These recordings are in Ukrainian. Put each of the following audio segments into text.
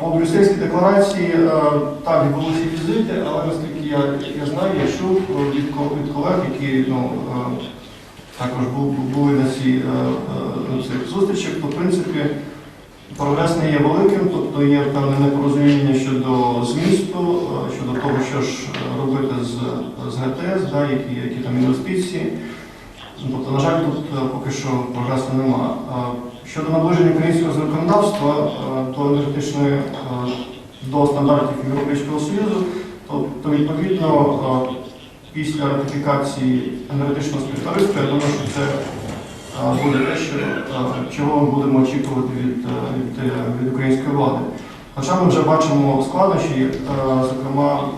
По Брюссельській декларації так відбулися візити, але наскільки я, я знаю, я чув від, колег, які ну, також бу- бу- були на, цій, цих зустрічах, то в принципі прогрес не є великим, тобто є певне непорозуміння щодо змісту, щодо того, що ж робити з, з ГТС, да, які, які там інвестиції. Тобто, на жаль, тут поки що прогресу немає. Щодо наближення українського законодавства е, до енергетичної е, до стандартів Європейського Союзу, то, відповідно е, після ратифікації енергетичного співтовариства, я думаю, що це буде те, що, чого ми будемо очікувати від, від, від української влади. Хоча ми вже бачимо складнощі, зокрема,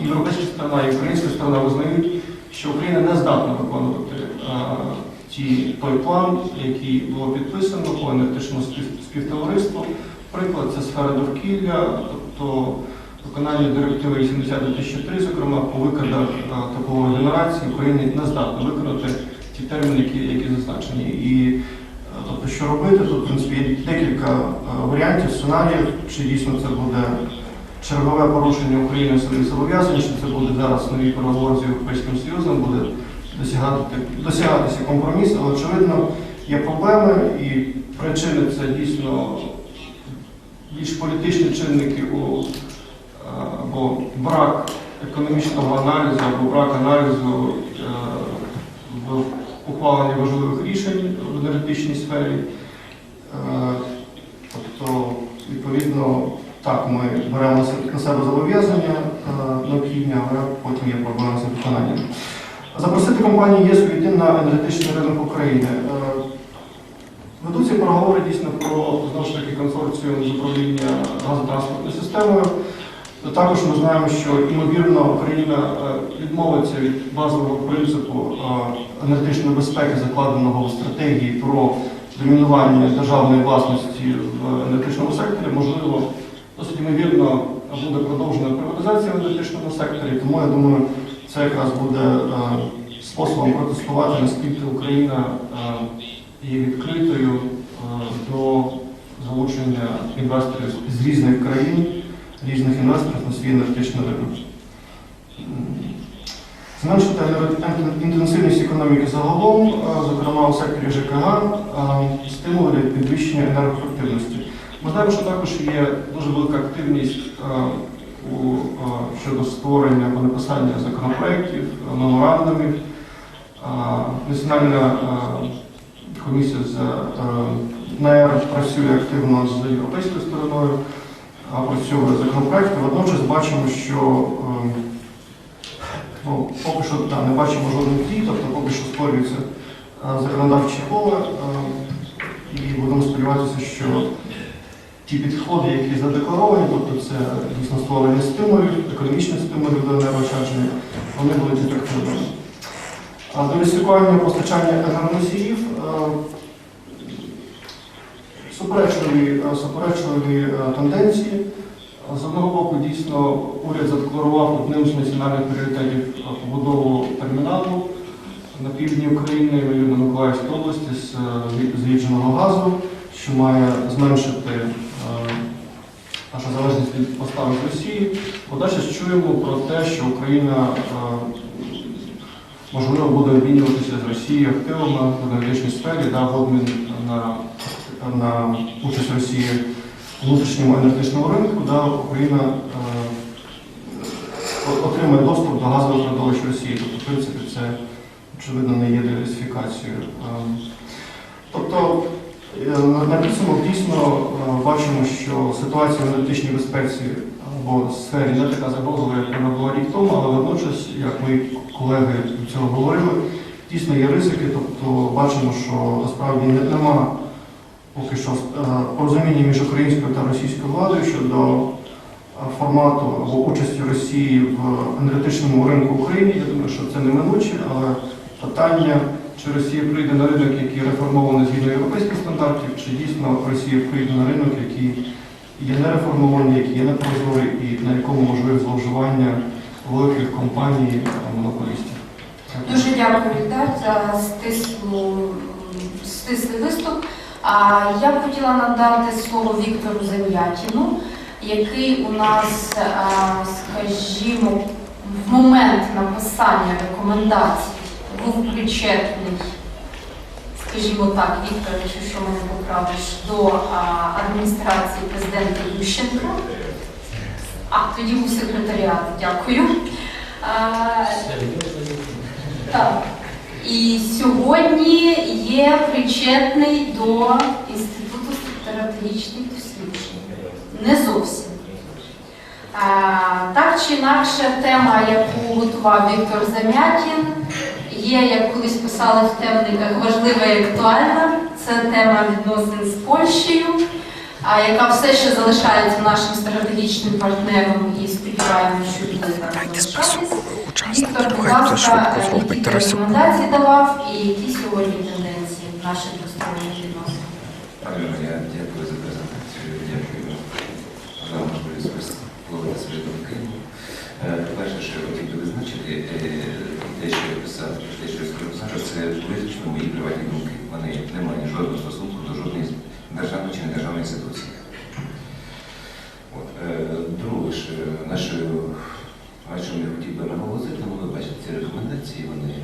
європейська сторона, і українська сторона визнають, що Україна не здатна виконувати ті, той план, який було підписано по енергетичному спів- співтовариству. Приклад це сфера довкілля, тобто виконання директиви 80-2003, зокрема по викидах е, теплової генерації Україна не здатна виконати ті терміни, які, які зазначені. І е, тобто, що робити, тут в принципі є декілька е, варіантів, сценаріїв, чи дійсно це буде чергове порушення України своїх зобов'язань, що це буде зараз нові переговори з Європейським Союзом, буде досягати, досягатися компроміс, але очевидно є проблеми і причини це дійсно більш політичні чинники у е, або брак економічного аналізу, або брак аналізу е, в ухваленні важливих рішень в енергетичній сфері. Е, Тобто, відповідно, так, ми беремо на себе- зобов'язання необхідні, але потім є проблеми з виконанням. Запросити компанію ЄС увійти на енергетичний ринок України. Ведуться переговори дійсно про таки консорціум з управління газотранспортною системою. Також ми знаємо, що ймовірно Україна е, відмовиться від базового принципу е, енергетичної безпеки, закладеного в стратегії про домінування державної власності в енергетичному секторі. Можливо, досить ймовірно буде продовжена приватизація в енергетичному секторі. Тому я думаю, це якраз буде е, способом протестувати, наскільки Україна е, є відкритою е, до залучення інвесторів з різних країн, різних інвесторів на свій енергетичний ринок. Зменшити інтенсивність економіки загалом, зокрема у секторі ЖКГ, стимули підвищення енергоефективності. Ми знаємо, що також є дуже велика активність у, е, щодо створення або написання законопроєктів, меморандумів. Національна е, комісія з е, НЕР працює активно з європейською стороною, працює законопроект. Водночас бачимо, що ну, поки що да, не бачимо жодних дій, тобто поки що створюється законодавче поле, е, і будемо сподіватися, що ті підходи, які задекларовані, тобто це дійсно створення стимулів, економічних стимулів до енергоощадження, вони будуть ефективними. А До відслідкування постачання енергоносіїв е, суперечливі, е, суперечливі е, тенденції. З одного боку, дійсно, уряд задекларував одним з національних пріоритетів побудову терміналу на півдні України, в Миколаївській області з зрідженого газу, що має зменшити нашу залежність від поставок Росії. Водночас чуємо про те, що Україна е, можливо буде обмінюватися з Росією активами в енергетичній сфері, да, в обмін на, на участь Росії в внутрішньому енергетичному ринку, да, Україна е, о- отримає доступ до газових родовищ Росії. Тобто, в принципі, це очевидно не є диверсифікацією. Е, Тобто, на на підсумок дійсно е, бачимо, що ситуація в енергетичній безпеці або сфері не така загрозлива, як вона була рік тому, але водночас, як мої колеги до цього говорили, дійсно є ризики, тобто бачимо, що насправді не- нема поки що е, порозуміння між українською та російською владою щодо е, формату або участі Росії в енергетичному ринку України. Я думаю, що це неминуче, але питання, чи Росія прийде на ринок, який реформований згідно європейських стандартів, чи дійсно Росія прийде на ринок, який є нереформований, який є непрозорий і на якому можливе зловживання великих компаній монополістів. Дуже дякую Ільдар, за стислу, стислий виступ. А я б хотіла надати слово Віктору Зем'ятіну, який у нас, скажімо, в момент написання рекомендацій був причетний, скажімо так, Вікторович, що мене поправиш, до а, адміністрації президента Ющенка. А, тоді був секретаріат, дякую. А, так. І сьогодні є причетний до Інституту стратегічних досліджень. Не зовсім. А, так чи інакше, тема, яку готував Віктор Замятін, є, як колись писали в темниках, важлива і актуальна. Це тема відносин з Польщею, яка все ще залишається нашим стратегічним партнером і сподіваємося, що буде так Дайте Віктор, будь ласка, які рекомендації давав і які сьогодні тенденції в наших двосторонніх відносинах? Альона, я дякую за презентацію, дякую за можливість висловити свої думки. Е, Перше, що я хотів би визначити, е, те, що я писав, те, що я скажу зараз, це виключно мої приватні думки. Вони не мають жодного стосунку до жодної державної чи недержавної інституції. Е, Друге, ж, е, на що, я хотів би наголосити, ну, ви бачите, ці рекомендації, вони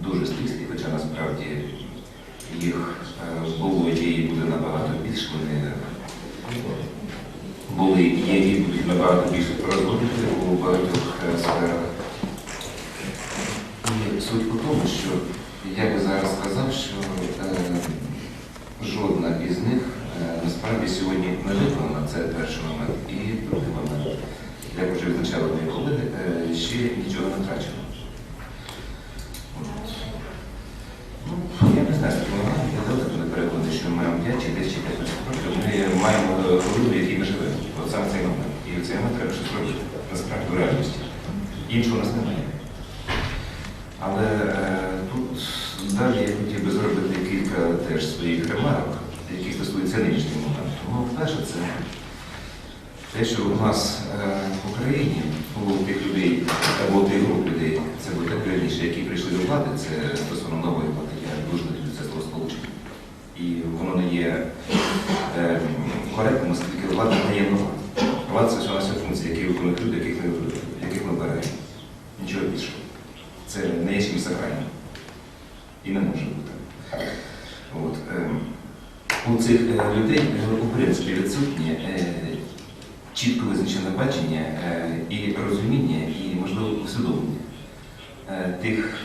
дуже стислі, хоча насправді їх е, було і буде набагато більше. Вони були є і будуть набагато більше розгорнути у багатьох е, сферах. І суть у тому, що я би зараз сказав, що е, жодна із них е, насправді сьогодні не виконана. Це перший момент. І другий момент, як вже відзначали мої колеги, е, ще нічого не втрачено. Ну, я не знаю, я далеко не переконаний, що ми маємо 5 чи 10 чи 15 років. Ми маємо хвилину, в якій ми живемо. От саме цей момент. І в цей момент треба щось робити. Насправді в реальності. Іншого у нас немає. Але далі я хотів би зробити кілька теж своїх ремарок, які стосуються нинішнього моменту. Ну, перше, це те, що у нас е, в Україні у тих людей або тих груп людей, це буде раніше, які прийшли до влади, це стосовно нової влади, я дуже не це слово сполучення. І воно не є е, коректним, оскільки влада не є нова. Влада це всього на функції, які виконують люди, яких ми, яких ми беремо. Нічого більшого. Це не є чимось сакральним. І не може бути. От, ем, у цих е, людей, у відсутнє е, чітко визначене бачення е, і розуміння, і, можливо, усвідомлення тих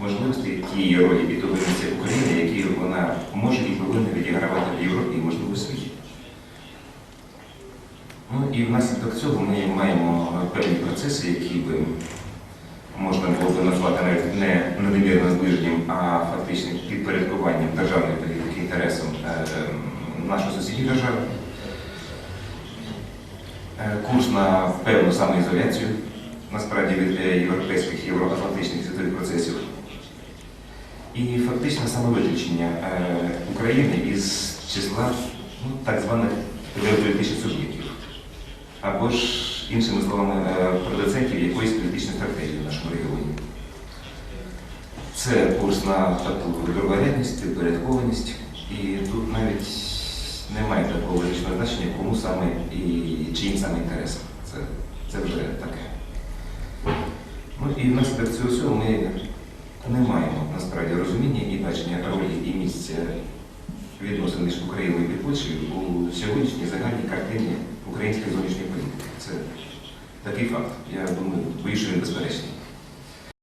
можливостей тієї ролі і місця України, які вона може і повинна відігравати в Європі і, можливо, у світі. Ну і внаслідок цього ми маємо певні процеси, які би можна було би назвати навіть не надмірним зближенням, а фактичним підпорядкуванням державної інтересам е, нашої сусідньої держави. Е, Курс на певну самоізоляцію, насправді від е, європейських євроатлантичних світових процесів. І фактичне самовиключення України із числа ну, так званих геополітичних суб'єктів. Або ж, іншими словами, продуцентів якоїсь політичної стратегії в нашому регіоні. Це курс на таку другорядність, підпорядкованість, і тут навіть немає такого визначного значення, кому саме і чиїм саме інтересам. Це, це вже таке. Ну і внаслідок цього всього ми не маємо насправді розуміння і бачення ролі і місця відносин між Україною і Польщею у сьогоднішній загальній картині української зовнішньої політики. Це такий факт. Я думаю, він безперечний.